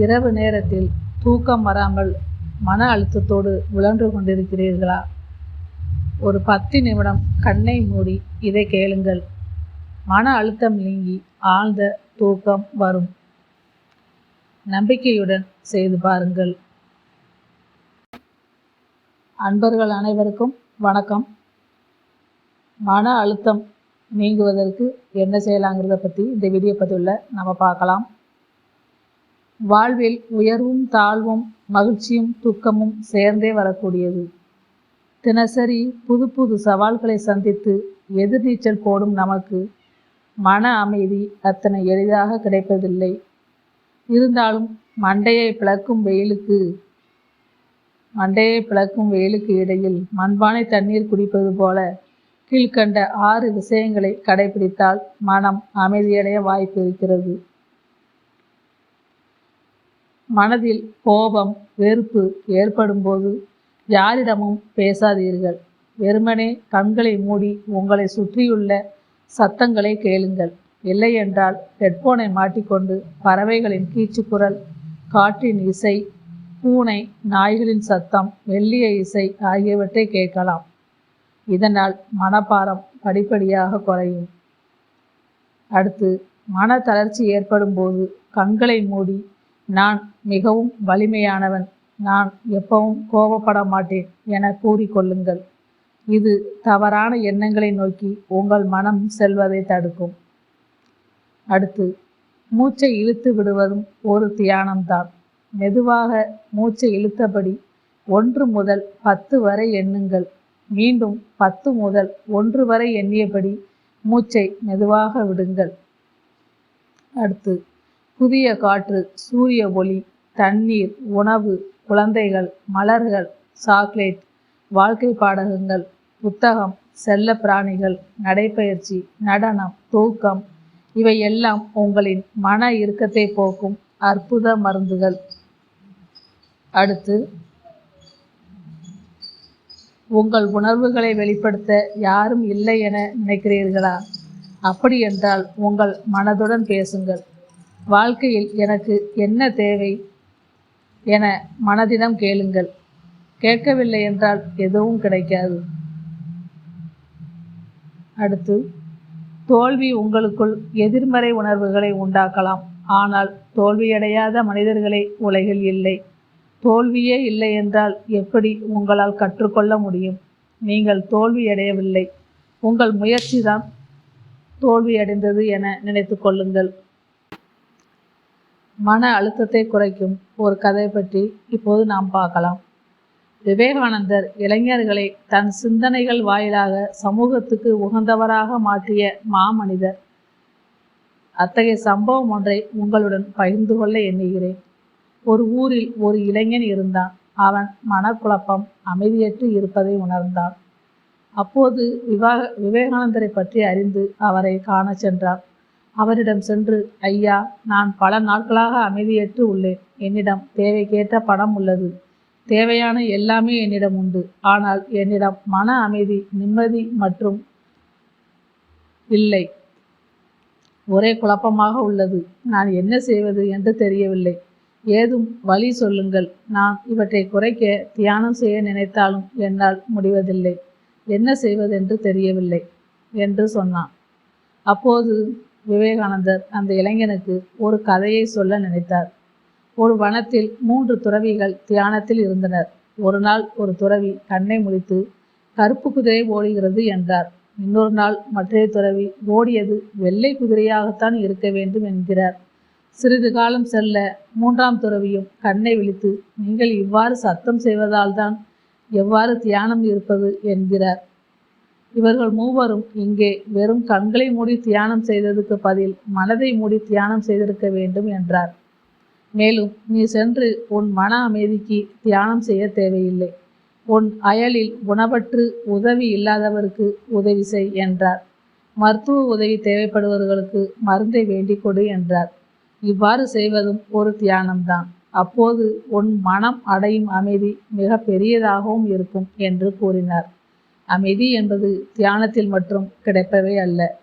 இரவு நேரத்தில் தூக்கம் வராமல் மன அழுத்தத்தோடு உழன்று கொண்டிருக்கிறீர்களா? ஒரு பத்து நிமிடம் கண்ணை மூடி இதை கேளுங்கள். மன அழுத்தம் நீங்கி ஆழ்ந்த தூக்கம் வரும். நம்பிக்கையுடன் செய்து பாருங்கள். அன்பர்கள் அனைவருக்கும் வணக்கம். மன அழுத்தம் நீங்குவதற்கு என்ன செய்யலாங்கிறத பற்றி இந்த வீடியோ பதிவில் நம்ம பார்க்கலாம். வாழ்வில் உயர்வும் தாழ்வும் மகிழ்ச்சியும் துக்கமும் சேர்ந்தே வரக்கூடியது. தினசரி புது புது சவால்களை சந்தித்து எதிர்நீச்சல் போடும் நமக்கு மன அமைதி அத்தனை எளிதாக கிடைப்பதில்லை. இருந்தாலும் மண்டையை பிளக்கும் வெயிலுக்கு மண்டையை பிளக்கும் வெயிலுக்கு இடையில் மண்பானை தண்ணீர் குடிப்பது போல கீழ்கண்ட ஆறு விஷயங்களை கடைபிடித்தால் மனம் அமைதியடைய வாய்ப்பு இருக்கிறது. மனதில் கோபம் வெறுப்பு ஏற்படும்போது யாரிடமும் பேசாதீர்கள். வெறுமனே கண்களை மூடி உங்களை சுற்றியுள்ள சத்தங்களை கேளுங்கள். இல்லையென்றால் ஹெட்ஃபோனை ஹெட்போனை மாட்டிக்கொண்டு பறவைகளின் கீச்சுக்குரல் காற்றின் இசை பூனை நாய்களின் சத்தம் மெல்லிய இசை ஆகியவற்றை கேட்கலாம். இதனால் மனப்பாரம் படிப்படியாக குறையும். அடுத்து மன தளர்ச்சி ஏற்படும் போது கண்களை மூடி நான் மிகவும் வலிமையானவன். நான் எப்பவும் கோபப்பட மாட்டேன் என கூறிக்கொள்ளுங்கள். இது தவறான எண்ணங்களை நோக்கி உங்கள் மனம் செல்வதை தடுக்கும். அடுத்து மூச்சை இழுத்து விடுவதும் ஒரு தியானம்தான். மெதுவாக மூச்சை இழுத்தபடி ஒன்று முதல் பத்து வரை எண்ணுங்கள். மீண்டும் பத்து முதல் ஒன்று வரை எண்ணியபடி மூச்சை மெதுவாக விடுங்கள். அடுத்து புதிய காற்று சூரிய ஒளி தண்ணீர் உணவு குழந்தைகள் மலர்கள் சாக்லேட் வாழ்க்கை பாடகங்கள் புத்தகம் செல்ல பிராணிகள் நடைப்பயிற்சி நடனம் தூக்கம் இவை எல்லாம் உங்களின் மன இறுக்கத்தை போக்கும் அற்புத மருந்துகள். அடுத்து உங்கள் உணர்வுகளை வெளிப்படுத்த யாரும் இல்லை என நினைக்கிறீர்களா? அப்படி என்றால் உங்கள் மனதுடன் பேசுங்கள். வாழ்க்கையில் எனக்கு என்ன தேவை என மனதிடம் கேளுங்கள். கேட்கவில்லை என்றால் எதுவும் கிடைக்காது. அடுத்து தோல்வி உங்களுக்குள் எதிர்மறை உணர்வுகளை உண்டாக்கலாம். ஆனால் தோல்வியடையாத மனிதர்களே உலகில் இல்லை. தோல்வியே இல்லை என்றால் எப்படி உங்களால் கற்றுக்கொள்ள முடியும்? நீங்கள் தோல்வியடையவில்லை. உங்கள் முயற்சி தான் தோல்வியடைந்தது என நினைத்து கொள்ளுங்கள். மன அழுத்தத்தை குறைக்கும் ஒரு கதை பற்றி இப்போது நாம் பார்க்கலாம். விவேகானந்தர் இளைஞர்களை தன் சிந்தனைகள் வாயிலாக சமூகத்துக்கு உகந்தவராக மாற்றிய மாமனிதர். அத்தகைய சம்பவம் ஒன்றை உங்களுடன் பகிர்ந்து கொள்ள எண்ணுகிறேன். ஒரு ஊரில் ஒரு இளைஞன் இருந்தான். அவன் மனக்குழப்பம் அமைதியற்று இருப்பதை உணர்ந்தான். அப்போது விவாக விவேகானந்தரை பற்றி அறிந்து அவரை காண சென்றான். அவரிடம் சென்று ஐயா நான் பல நாட்களாக அமைதியற்று உள்ளேன். என்னிடம் தேவைக்கேற்ற பணம் உள்ளது. தேவையான எல்லாமே என்னிடம் உண்டு. ஆனால் என்னிடம் மன அமைதி நிம்மதி மற்றும் இல்லை. ஒரே குழப்பமாக உள்ளது. நான் என்ன செய்வது என்று தெரியவில்லை. ஏதும் வழி சொல்லுங்கள். நான் இவற்றை குறைக்க தியானம் செய்ய நினைத்தாலும் என்னால் முடிவதில்லை. என்ன செய்வதென்று தெரியவில்லை என்று சொன்னான். அப்போது விவேகானந்தர் அந்த இளைஞனுக்கு ஒரு கதையை சொல்ல நினைத்தார். ஒரு வனத்தில் மூன்று துறவிகள் தியானத்தில் இருந்தனர். ஒரு நாள் ஒரு துறவி கண்ணை முடித்து கருப்பு குதிரை ஓடுகிறது என்றார். இன்னொரு நாள் மற்றைய துறவி ஓடியது வெள்ளை குதிரையாகத்தான் இருக்க வேண்டும் என்கிறார். சிறிது காலம் செல்ல மூன்றாம் துறவியும் கண்ணை விழித்து நீங்கள் இவ்வாறு சத்தம் செய்வதால் தான் எவ்வாறு தியானம் இருப்பது? என்கிறார். இவர்கள் மூவரும் இங்கே வெறும் கண்களை மூடி தியானம் செய்ததுக்கு பதில் மனதை மூடி தியானம் செய்திருக்க வேண்டும் என்றார். மேலும் நீ சென்று உன் மன அமைதிக்கு தியானம் செய்ய தேவையில்லை. உன் அயலில் உணவற்று உதவி இல்லாதவருக்கு உதவி செய் என்றார். மருத்துவ உதவி தேவைப்படுபவர்களுக்கு மருந்தை வேண்டிக் கொடு என்றார். இவ்வாறு செய்வதும் ஒரு தியானம்தான். அப்போது உன் மனம் அடையும் அமைதி மிக பெரியதாகவும் இருக்கும் என்று கூறினார். அமைதி என்பது தியானத்தில் மட்டும் கிடைப்பவை அல்ல.